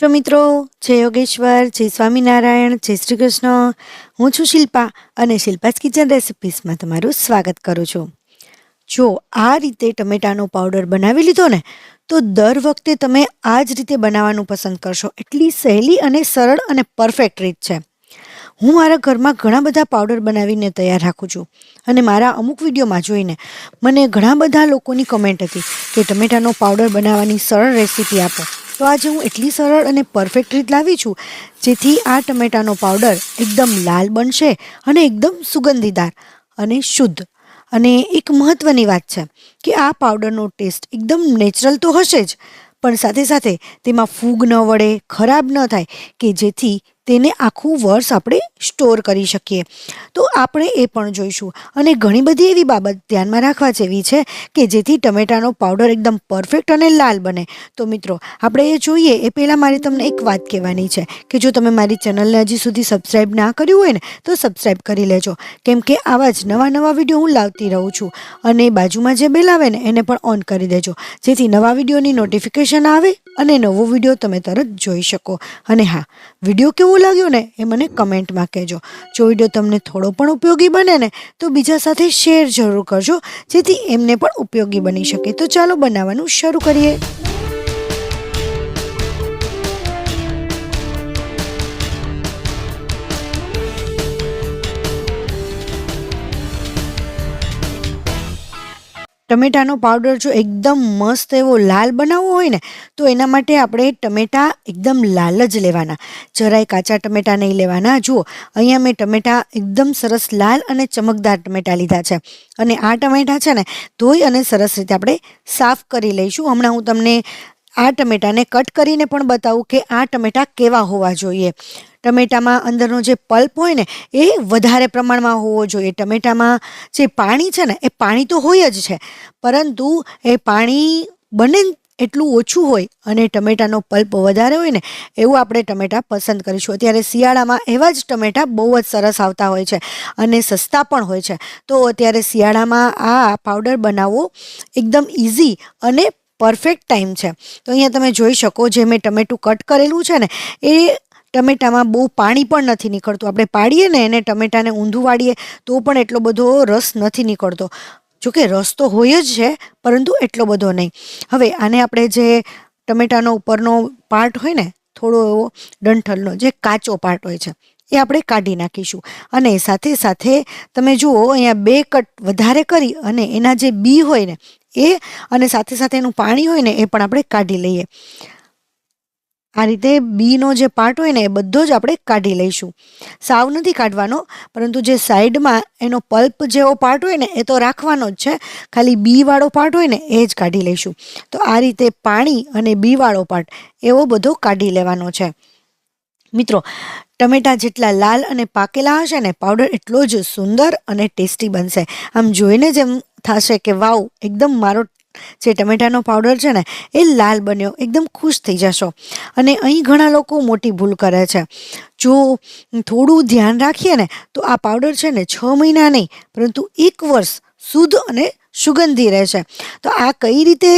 તો મિત્રો, જય યોગેશ્વર, જય સ્વામિનારાયણ, જય શ્રી કૃષ્ણ હું છું શિલ્પા અને શિલ્પાસ કિચન રેસિપીસમાં તમારું સ્વાગત કરું છું. જો આ રીતે ટમેટાનો પાવડર બનાવી લીધો ને, તો દર વખતે તમે આ જ રીતે બનાવવાનું પસંદ કરશો. એટલી સહેલી અને સરળ અને પરફેક્ટ રીત છે. હું મારા ઘરમાં ઘણા બધા પાવડર બનાવીને તૈયાર રાખું છું અને મારા અમુક વિડીયોમાં જોઈને મને ઘણા બધા લોકોની કમેન્ટ હતી કે ટમેટાનો પાવડર બનાવવાની સરળ રેસીપી આપો. તો આજે હું એટલી સરળ અને પરફેક્ટ રીત લાવી છું, જેથી આ ટમેટાનો પાવડર એકદમ લાલ બનશે અને એકદમ સુગંધીદાર અને શુદ્ધ. અને એક મહત્ત્વની વાત છે કે આ પાવડરનો ટેસ્ટ એકદમ નેચરલ તો હશે જ, પણ સાથે સાથે તેમાં ફૂગ ન વળે, ખરાબ ન થાય, કે જેથી તેને આખું વર્ષ આપણે સ્ટોર કરી શકીએ. તો આપણે એ પણ જોઈશું. અને ઘણી બધી એવી બાબત ધ્યાનમાં રાખવા જેવી છે કે જેથી ટમેટાનો પાવડર એકદમ પરફેક્ટ અને લાલ બને. તો મિત્રો, આપણે એ જોઈએ, એ પહેલાં મારે તમને એક વાત કહેવાની છે કે જો તમે મારી ચેનલને હજી સુધી સબસ્ક્રાઈબ ના કર્યું હોય ને, તો સબસ્ક્રાઈબ કરી લેજો. કેમ કે આવા જ નવા નવા વીડિયો હું લાવતી રહું છું. અને બાજુમાં જે બેલ આવે ને, એને પણ ઓન કરી દેજો. જેથી નવા વિડીયોની નોટિફિકેશન આવે અને નવો વીડિયો તમે તરત જોઈ શકો. અને હા, વીડિયો કેવો લાગ્યો ને, એ મને કમેન્ટમાં કહેજો. જો વીડિયો તમને થોડો પણ ઉપયોગી બને ને, તો બીજા સાથે શેર જરૂર કરજો, જેથી એમને પણ ઉપયોગી બની શકે. તો ચાલો બનાવવાનું શરૂ કરીએ. ટમેટાનો પાવડર જો એકદમ મસ્ત એવો લાલ બનાવવો હોય ને, તો એના માટે આપણે ટમેટા એકદમ લાલ જ લેવાના. જરાય કાચા ટમેટા નહીં લેવાના. જુઓ, અહીંયા મેં ટમેટા એકદમ સરસ લાલ અને ચમકદાર ટમેટા લીધા છે. અને આ ટમેટા છે ને, ધોઈ અને સરસ રીતે આપણે સાફ કરી લઈશું. હમણાં હું તમને આ ટમેટાને કટ કરીને પણ બતાવું કે આ ટમેટા કેવા હોવા જોઈએ. ટમેટામાં અંદરનો જે પલ્પ હોય ને, એ વધારે પ્રમાણમાં હોવો જોઈએ. ટમેટામાં જે પાણી છે ને, એ પાણી તો હોય જ છે, પરંતુ એ પાણી બને એટલું ઓછું હોય અને ટમેટાનો પલ્પ વધારે હોય ને, એવું આપણે ટમેટા પસંદ કરીશું. અત્યારે શિયાળામાં એવા જ ટમેટા બહુ જ સરસ આવતા હોય છે અને સસ્તા પણ હોય છે. તો અત્યારે શિયાળામાં આ પાવડર બનાવવો એકદમ ઇઝી અને પરફેક્ટ ટાઈમ છે. તો અહીંયા તમે જોઈ શકો જે મેં ટમેટું કટ કરેલું છે ને, એ ટમેટામાં બહુ પાણી પણ નથી નીકળતું. આપણે પાડીએ ને એને ટમેટાને ઊંધું વાળીએ, તો પણ એટલો બધો રસ નથી નીકળતો. જોકે રસ તો હોય જ છે, પરંતુ એટલો બધો નહીં. હવે આને આપણે જે ટમેટાનો ઉપરનો પાર્ટ હોય ને, થોડો એવો ડંઠલનો, જે કાચો પાર્ટ હોય છે એ આપણે કાઢી નાખીશું. અને સાથે સાથે તમે જુઓ, અહીંયા બે કટ વધારે કરી અને એના જે બી હોય ને, એ અને સાથે સાથે એનું પાણી હોય ને, એ પણ આપણે કાઢી લઈએ. આ રીતે બીનો જે પાર્ટ હોય ને, એ બધો જ આપણે કાઢી લઈશું. સાવ નથી કાઢવાનો, પરંતુ જે સાઈડમાં એનો પલ્પ જેવો પાર્ટ હોય ને, એ તો રાખવાનો જ છે. ખાલી બીવાળો પાર્ટ હોય ને, એ જ કાઢી લઈશું. તો આ રીતે પાણી અને બીવાળો પાર્ટ એવો બધો કાઢી લેવાનો છે. મિત્રો, ટમેટાં જેટલા લાલ અને પાકેલા હશે ને પાવડર એટલો જ સુંદર અને ટેસ્ટી બનશે. આમ જોઈને જ એમ થશે કે, વાવ, એકદમ મારો જે ટમેટાનો પાવડર છે ને, એ લાલ બન્યો, એકદમ ખુશ થઈ જશો. અને અહીં ઘણા લોકો મોટી ભૂલ કરે છે. જો થોડું ધ્યાન રાખીએ ને, તો આ પાવડર છે ને, છ મહિના નહીં, પરંતુ એક વર્ષ શુદ્ધ અને સુગંધી રહેશે તો આ કઈ રીતે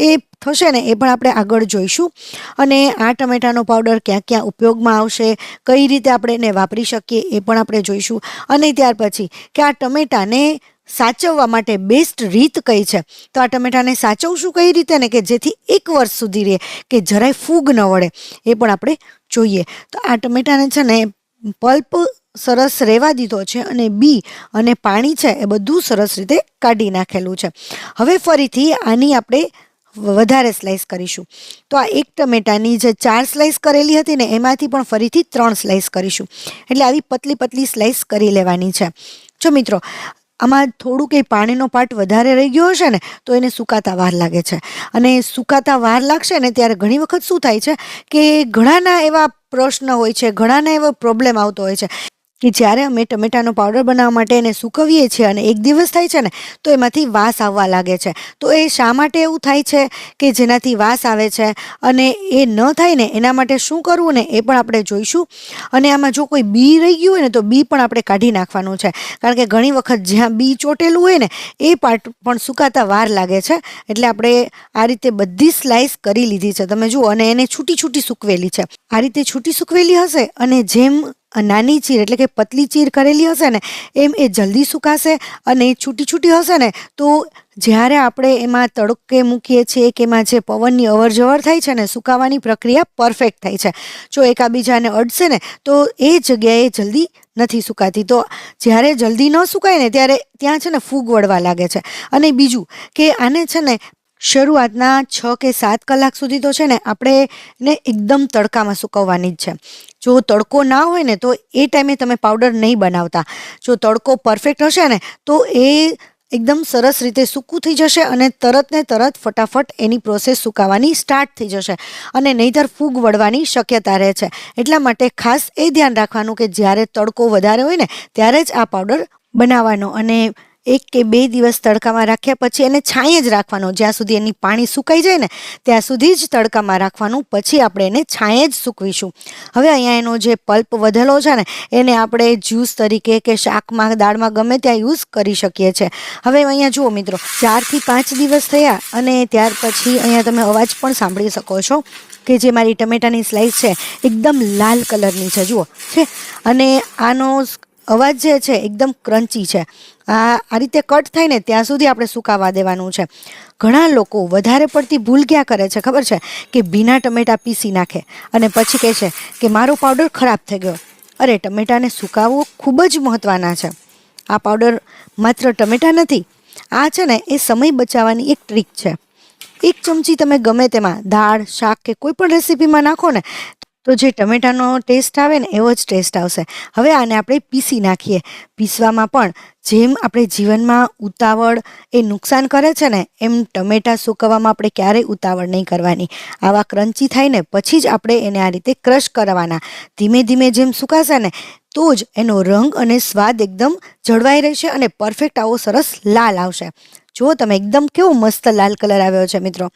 એ થશે ને એ પણ આપણે આગળ જોઈશું. અને આ ટમેટાનો પાવડર ક્યાં ક્યાં ઉપયોગમાં આવશે, કઈ રીતે આપણે એને વાપરી શકીએ એ પણ આપણે જોઈશું. અને ત્યાર પછી કે આ ટમેટાને સાચવવા માટે બેસ્ટ રીત કઈ છે? તો આ ટમેટાને સાચવશું કઈ રીતે ને કે જેથી એક વર્ષ સુધી રહે, કે જરાય ફૂગ ન વળે, એ પણ આપણે જોઈએ. તો આ ટમેટાને છે ને, પલ્પ સરસ રહેવા દીધો છે અને બી અને પાણી છે એ બધું સરસ રીતે કાઢી નાખેલું છે. હવે ફરીથી આની આપણે વધારે સ્લાઇસ કરીશું. તો આ એક ટમેટાની જે ચાર સ્લાઇસ કરેલી હતી ને એમાંથી પણ ફરીથી ત્રણ સ્લાઇસ કરીશું. એટલે આવી પતલી પતલી સ્લાઇસ કરી લેવાની છે. જો મિત્રો, આમાં થોડું કંઈ પાણીનો પાર્ટ વધારે રહી ગયો હશે ને, તો એને સુકાતા વાર લાગે છે. અને સુકાતા વાર લાગશે ને ત્યારે ઘણી વખત શું થાય છે કે ઘણાના એવા પ્રશ્ન હોય છે, ઘણાના એવો પ્રોબ્લેમ આવતો હોય છે. કે જ્યારે અમે ટમેટાનો પાવડર બનાવવા માટે એને સૂકવીએ છીએ અને એક દિવસ થાય છે ને, તો એમાંથી વાસ આવવા લાગે છે. તો એ શા માટે એવું થાય છે કે જેનાથી વાસ આવે છે અને એ ન થાય ને, એના માટે શું કરવું ને, એ પણ આપણે જોઈશું. અને આમાં જો કોઈ બી રહી ગયું હોય ને, તો બી પણ આપણે કાઢી નાખવાનું છે. કારણ કે ઘણી વખત જ્યાં બી ચોટેલું હોય ને, એ પાર્ટ પણ સુકાતા વાર લાગે છે. એટલે આપણે આ રીતે બધી સ્લાઇસ કરી લીધી છે. તમે જુઓ, અને એને છૂટી છૂટી સૂકવેલી છે. આ રીતે છૂટી સૂકવેલી હશે અને જેમ નાની ચીર એટલે કે પતલી ચીર કરેલી હશે ને, એમ એ જલ્દી સુકાશે અને છૂટી છૂટી હશે ને, તો જ્યારે આપણે એમાં તડકે મૂકીએ છીએ કે એમાં જે પવનની અવરજવર થાય છે ને, સુકાવાની પ્રક્રિયા પરફેક્ટ થાય છે. જો એકાબીજાને અડશે ને, તો એ જગ્યાએ જલ્દી નથી સુકાતી. તો જ્યારે જલ્દી ન સુકાય ને, ત્યારે ત્યાં છે ને ફૂગ વળવા લાગે છે. અને બીજું કે આને છે ને શરૂઆતના છ કે સાત કલાક સુધી તો છે ને આપણે ને એકદમ તડકામાં સુકવવાની જ છે. જો તડકો ના હોય ને તો એ ટાઈમે તમે પાવડર નહીં બનાવતા. જો તડકો પરફેક્ટ હશે ને તો એ એકદમ સરસ રીતે સૂકું થઈ જશે અને તરત ને તરત ફટાફટ એની પ્રોસેસ સુકાવાની સ્ટાર્ટ થઈ જશે અને નહીંતર ફૂગ વળવાની શક્યતા રહે છે. એટલા માટે ખાસ એ ધ્યાન રાખવાનું કે જ્યારે તડકો વધારે હોય ને ત્યારે જ આ પાવડર બનાવવાનો અને એક કે બે દિવસ તડકામાં રાખ્યા પછી એને છાંયે જ રાખવાનો. જ્યાં સુધી એની પાણી સુકાઈ જાય ને, ત્યાં સુધી જ તડકામાં રાખવાનું. પછી આપણે એને છાંયે જ સૂકવીશું. હવે અહીંયા એનો જે પલ્પ વધેલો છે ને, એને આપણે જ્યુસ તરીકે કે શાકમાં, દાળમાં ગમે ત્યાં યુઝ કરી શકીએ છીએ. હવે અહીંયા જુઓ મિત્રો, ચારથી પાંચ દિવસ થયા અને ત્યાર પછી અહીંયા તમે અવાજ પણ સાંભળી શકો છો કે જે મારી ટમેટાની સ્લાઇસ છે, એકદમ લાલ કલરની છે. જુઓ, છે. અને આનો અવાજ જે છે, એકદમ ક્રન્ચી છે. આ આ રીતે કટ થાય ને ત્યાં સુધી આપણે સુકાવા દેવાનું છે. ઘણા લોકો વધારે પડતી ભૂલ ક્યાં કરે છે ખબર છે? કે ભીના ટમેટા પીસી નાખે અને પછી કહે છે કે મારો પાવડર ખરાબ થઈ ગયો. અરે, ટમેટાને સુકાવવું ખૂબ જ મહત્ત્વના છે. આ પાવડર માત્ર ટમેટા નથી, આ છે ને એ સમય બચાવવાની એક ટ્રીક છે. એક ચમચી તમે ગમે તેમાં દાળ, શાક કે કોઈ પણ રેસીપીમાં નાખો ને તો જે ટમેટાનો ટેસ્ટ આવે ને, એવો જ ટેસ્ટ આવશે. હવે આને આપણે પીસી નાખીએ. પીસવામાં પણ જેમ આપણે જીવનમાં ઉતાવળ એ નુકસાન કરે છે ને, એમ ટમેટાં સુકવવામાં આપણે ક્યારેય ઉતાવળ નહીં કરવાની. આવા ક્રંચી થાય ને, પછી જ આપણે એને આ રીતે ક્રશ કરવાના. ધીમે ધીમે જેમ સુકાશે ને, તો જ એનો રંગ અને સ્વાદ એકદમ જળવાઈ રહેશે અને પરફેક્ટ આવો સરસ લાલ આવશે. જુઓ તમે, એકદમ કેવો મસ્ત લાલ કલર આવ્યો છે મિત્રો.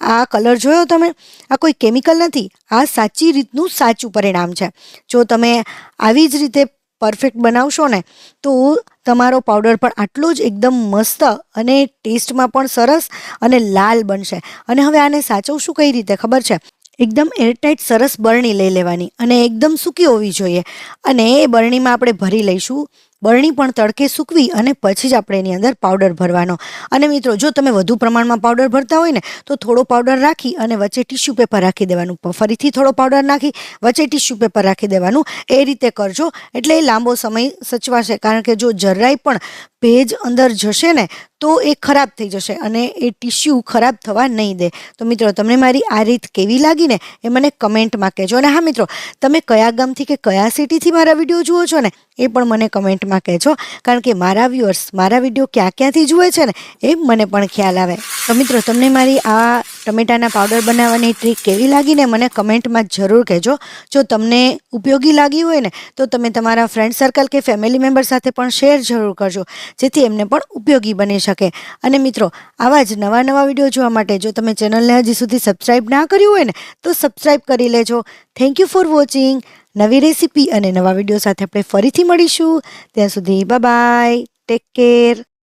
આ કલર જોયો તમે? આ કોઈ કેમિકલ નથી, આ સાચી રીતનું સાચું પરિણામ છે. જો તમે આવી જ રીતે પરફેક્ટ બનાવશો ને, તો તમારો પાવડર પણ આટલો જ એકદમ મસ્ત અને ટેસ્ટમાં પણ સરસ અને લાલ બનશે. અને હવે આને સાચવશું કઈ રીતે, ખબર છે? એકદમ એરટાઈટ સરસ બરણી લઈ લેવાની અને એકદમ સૂકી હોવી જોઈએ. અને એ બરણીમાં આપણે ભરી લઈશું બરણી પણ તડકે સૂકવી અને પછી જ આપણે એની અંદર પાવડર ભરવાનો. અને મિત્રો, જો તમે વધુ પ્રમાણમાં પાવડર ભરતા હોય ને, તો થોડો પાવડર રાખી અને વચ્ચે ટીશ્યુ પેપર રાખી દેવાનું. ફરીથી થોડો પાવડર નાખી, વચ્ચે ટીશ્યુ પેપર રાખી દેવાનું. એ રીતે કરજો. એટલે એ લાંબો સમય સચવાશે. કારણ કે જો જરાય પણ ભેજ અંદર જશે ને તો એ ખરાબ થઈ જશે અને એ ટીશ્યુ ખરાબ થવા નહીં દે. તો મિત્રો, તમને મારી આ રીત કેવી લાગી ને એ મને કમેન્ટમાં કહેજો. અને હા, મિત્રો, તમે કયા ગામથી કે કયા સિટીથી મારા વીડિયો જુઓ છો ને એ પણ મને કમેન્ટમાં કહેજો. કારણ કે મારા વ્યુઅર્સ મારા વીડિયો ક્યાં ક્યાંથી જુએ છે ને એ મને પણ ખ્યાલ આવે. તો મિત્રો, તમને મારી આ ટમેટાના પાવડર બનાવવાની ટ્રીક કેવી લાગીને મને કમેન્ટમાં જરૂર કહેજો. જો તમને ઉપયોગી લાગી હોય ને, તો તમે તમારા ફ્રેન્ડ સર્કલ કે ફેમિલી મેમ્બર સાથે પણ શેર જરૂર કરજો, જેથી એમને પણ ઉપયોગી બની શકે. અને મિત્રો, આવા જ નવા નવા વીડિયો જોવા માટે જો તમે ચેનલને હજી સુધી સબસ્ક્રાઈબ ના કર્યું હોય ને, તો સબસ્ક્રાઈબ કરી લેજો. થેન્ક યુ ફોર વોચિંગ નવી રેસીપી અને નવા વીડિયો સાથે આપણે ફરીથી મળીશું. ત્યાં સુધી બાય ટેક કેર